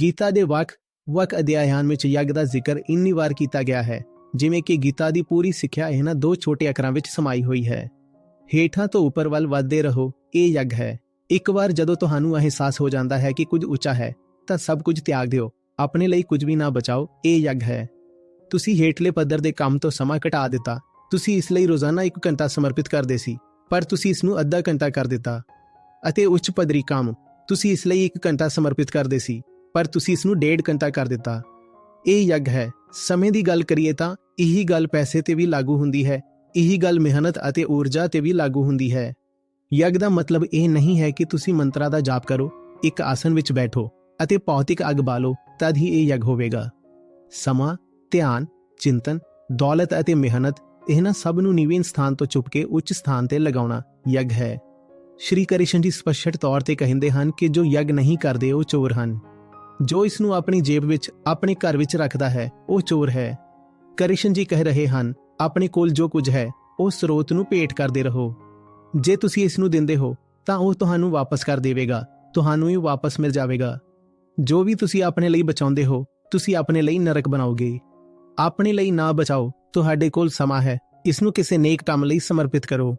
ਗੀਤਾ ਦੇ ਵੱਖ ਵੱਖ ਅਧਿਆਇਆਂ ਵਿੱਚ ਯੱਗ ਦਾ ਜ਼ਿਕਰ ਇੰਨੀ ਵਾਰ ਕੀਤਾ ਗਿਆ ਹੈ, ਜਿਵੇਂ ਕਿ ਗੀਤਾ ਦੀ ਪੂਰੀ ਸਿੱਖਿਆ ਇਹਨਾਂ ਦੋ ਛੋਟੇ ਅੱਖਰਾਂ ਵਿੱਚ ਸਮਾਈ ਹੋਈ ਹੈ। ਹੇਠਾਂ ਤੋਂ ਉੱਪਰ ਵੱਲ ਵਧਦੇ ਰਹੋ, ਇਹ ਯੱਗ ਹੈ। ਇੱਕ ਵਾਰ ਜਦੋਂ ਤੁਹਾਨੂੰ ਅਹਿਸਾਸ ਹੋ ਜਾਂਦਾ ਹੈ ਕਿ ਕੁਝ ਉੱਚਾ ਹੈ, ਤਾਂ ਸਭ ਕੁਝ ਤਿਆਗ ਦਿਓ, ਆਪਣੇ ਲਈ ਕੁਝ ਵੀ ਨਾ ਬਚਾਓ, ਇਹ ਯੱਗ ਹੈ। ਤੁਸੀਂ ਹੇਠਲੇ ਪੱਧਰ ਦੇ ਕੰਮ ਤੋਂ ਸਮਾਂ ਘਟਾ ਦਿੱਤਾ, ਤੁਸੀਂ ਇਸ ਲਈ ਰੋਜ਼ਾਨਾ 1 ਘੰਟਾ ਸਮਰਪਿਤ ਕਰਦੇ ਸੀ, ਪਰ ਤੁਸੀਂ ਇਸ ਨੂੰ ਅੱਧਾ ਘੰਟਾ ਕਰ ਦਿੱਤਾ। ਅਤੇ ਉੱਚ ਪੱਧਰੀ ਕੰਮ, ਤੁਸੀਂ ਇਸ ਲਈ 1 ਘੰਟਾ ਸਮਰਪਿਤ ਕਰਦੇ ਸੀ। ਪਰ ਤੁਸੀਂ ਇਸ ਨੂੰ ਡੇਢ ਘੰਟਾ ਕਰ ਦਿੱਤਾ। ਇਹ ਯੱਗ ਹੈ। ਸਮੇਂ ਦੀ ਗੱਲ ਕਰੀਏ ਤਾਂ ਇਹੀ ਗੱਲ ਪੈਸੇ ਤੇ ਵੀ ਲਾਗੂ ਹੁੰਦੀ ਹੈ। ਇਹੀ ਗੱਲ ਮਿਹਨਤ ਅਤੇ ਊਰਜਾ ਤੇ ਵੀ ਲਾਗੂ ਹੁੰਦੀ ਹੈ। ਯੱਗ ਦਾ ਮਤਲਬ ਇਹ ਨਹੀਂ ਹੈ ਕਿ ਤੁਸੀਂ ਮੰਤਰਾਂ ਦਾ ਜਾਪ ਕਰੋ, ਇੱਕ ਆਸਨ ਵਿੱਚ ਬੈਠੋ ਅਤੇ ਭੌਤਿਕ ਅੱਗ ਬਾਲੋ, ਤਦ ਹੀ ਇਹ ਯੱਗ ਹੋਵੇਗਾ। ਸਮਾਂ, ਧਿਆਨ, ਚਿੰਤਨ, ਦੌਲਤ ਅਤੇ ਮਿਹਨਤ, ਇਹਨਾਂ ਸਭ ਨੂੰ ਨਿਵੇਨ ਸਥਾਨ ਤੋਂ ਚੁੱਕ ਕੇ ਉੱਚ ਸਥਾਨ ਤੇ ਲਗਾਉਣਾ ਯੱਗ ਹੈ। ਸ਼੍ਰੀ ਕ੍ਰਿਸ਼ਨ ਜੀ ਸਪਸ਼ਟ ਤੌਰ ਤੇ ਕਹਿੰਦੇ ਹਨ ਕਿ ਜੋ ਯੱਗ ਨਹੀਂ ਕਰਦੇ, ਉਹ ਚੋਰ ਹਨ। ਜੋ ਇਸ ਨੂੰ ਆਪਣੀ ਜੇਬ ਵਿੱਚ, ਆਪਣੇ ਘਰ ਵਿੱਚ ਰੱਖਦਾ ਹੈ, ਉਹ ਚੋਰ ਹੈ। ਕ੍ਰਿਸ਼ਨ ਜੀ ਕਹਿ ਰਹੇ ਹਨ, ਆਪਣੇ ਕੋਲ ਜੋ ਕੁਝ ਹੈ, ਉਹ ਸਰੋਤ ਨੂੰ ਭੇਟ ਕਰਦੇ ਰਹੋ। ਜੇ ਤੁਸੀਂ ਇਸ ਨੂੰ ਦਿੰਦੇ ਹੋ, ਤਾਂ ਉਹ ਤੁਹਾਨੂੰ ਵਾਪਸ ਕਰ ਦੇਵੇਗਾ, ਤੁਹਾਨੂੰ ਹੀ ਵਾਪਸ ਮਿਲ ਜਾਵੇਗਾ। ਜੋ ਵੀ ਤੁਸੀਂ ਆਪਣੇ ਲਈ ਬਚਾਉਂਦੇ ਹੋ, ਤੁਸੀਂ ਆਪਣੇ ਲਈ ਨਰਕ ਬਣਾਓਗੇ। ਆਪਣੇ ਲਈ ਨਾ ਬਚਾਓ, ਤੁਹਾਡੇ ਕੋਲ ਸਮਾਂ ਹੈ, ਇਸ ਨੂੰ ਕਿਸੇ ਨੇਕ ਕੰਮ ਲਈ ਸਮਰਪਿਤ ਕਰੋ।